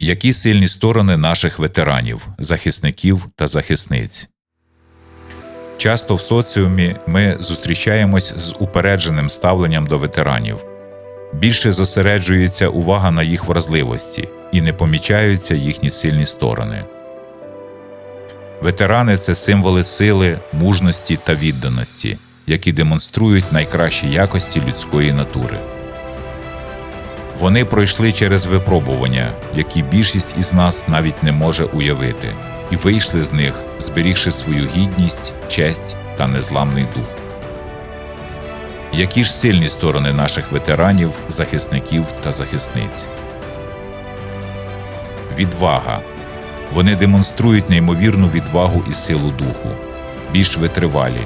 Які сильні сторони наших ветеранів, захисників та захисниць? Часто в соціумі ми зустрічаємось з упередженим ставленням до ветеранів. Більше зосереджується увага на їх вразливості і не помічаються їхні сильні сторони. Ветерани це символи сили, мужності та відданості, які демонструють найкращі якості людської натури. Вони пройшли через випробування, які більшість із нас навіть не може уявити, і вийшли з них, зберігши свою гідність, честь та незламний дух. Які ж сильні сторони наших ветеранів, захисників та захисниць? Відвага. Вони демонструють неймовірну відвагу і силу духу, більш витривалі,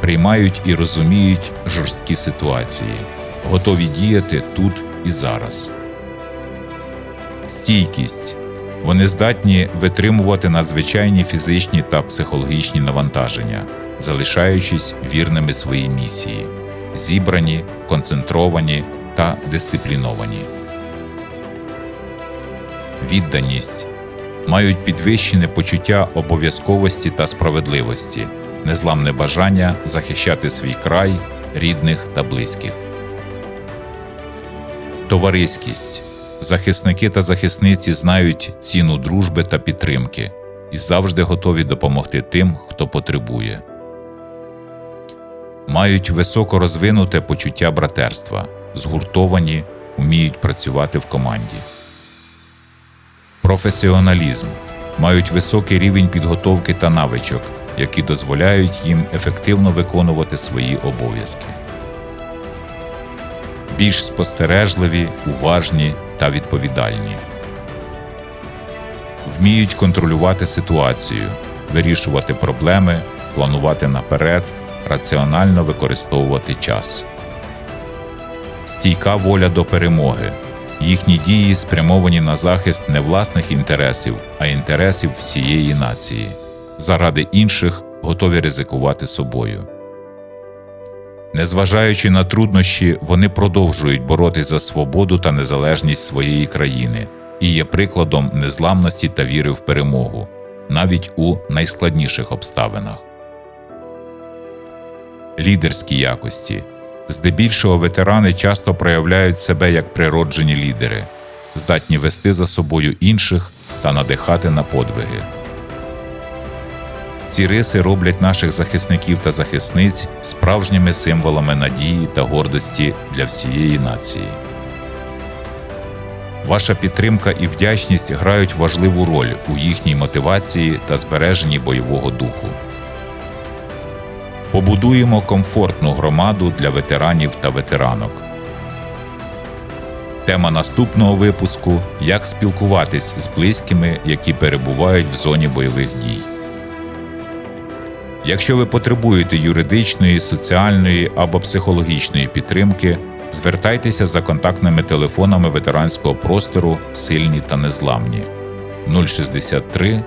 приймають і розуміють жорсткі ситуації, готові діяти тут і зараз. Стійкість. Вони здатні витримувати надзвичайні фізичні та психологічні навантаження, залишаючись вірними своїй місії, зібрані, концентровані та дисципліновані. Відданість мають підвищене почуття обов'язковості та справедливості, незламне бажання захищати свій край, рідних та близьких. Товариськість захисники та захисниці знають ціну дружби та підтримки і завжди готові допомогти тим, хто потребує. Мають високо розвинуте почуття братерства, згуртовані, вміють працювати в команді. Професіоналізм мають високий рівень підготовки та навичок, які дозволяють їм ефективно виконувати свої обов'язки. Більш спостережливі, уважні та відповідальні. Вміють контролювати ситуацію, вирішувати проблеми, планувати наперед, раціонально використовувати час. Стійка воля до перемоги. Їхні дії спрямовані на захист не власних інтересів, а інтересів всієї нації. Заради інших готові ризикувати собою. Незважаючи на труднощі, вони продовжують боротись за свободу та незалежність своєї країни і є прикладом незламності та віри в перемогу, навіть у найскладніших обставинах. Лідерські якості здебільшого ветерани часто проявляють себе як природжені лідери, здатні вести за собою інших та надихати на подвиги. Ці риси роблять наших захисників та захисниць справжніми символами надії та гордості для всієї нації. Ваша підтримка і вдячність грають важливу роль у їхній мотивації та збереженні бойового духу. Побудуємо комфортну громаду для ветеранів та ветеранок. Тема наступного випуску Як спілкуватись з близькими, які перебувають в зоні бойових дій. Якщо ви потребуєте юридичної, соціальної або психологічної підтримки, звертайтеся за контактними телефонами ветеранського простору Сильні та Незламні 063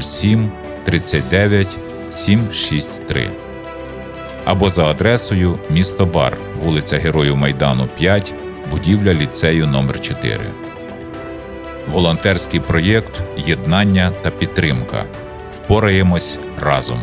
07 39 763 або за адресою місто Бар, вулиця Героїв Майдану 5, будівля ліцею номер 4 Волонтерський проєкт Єднання та підтримка. Впораємось разом.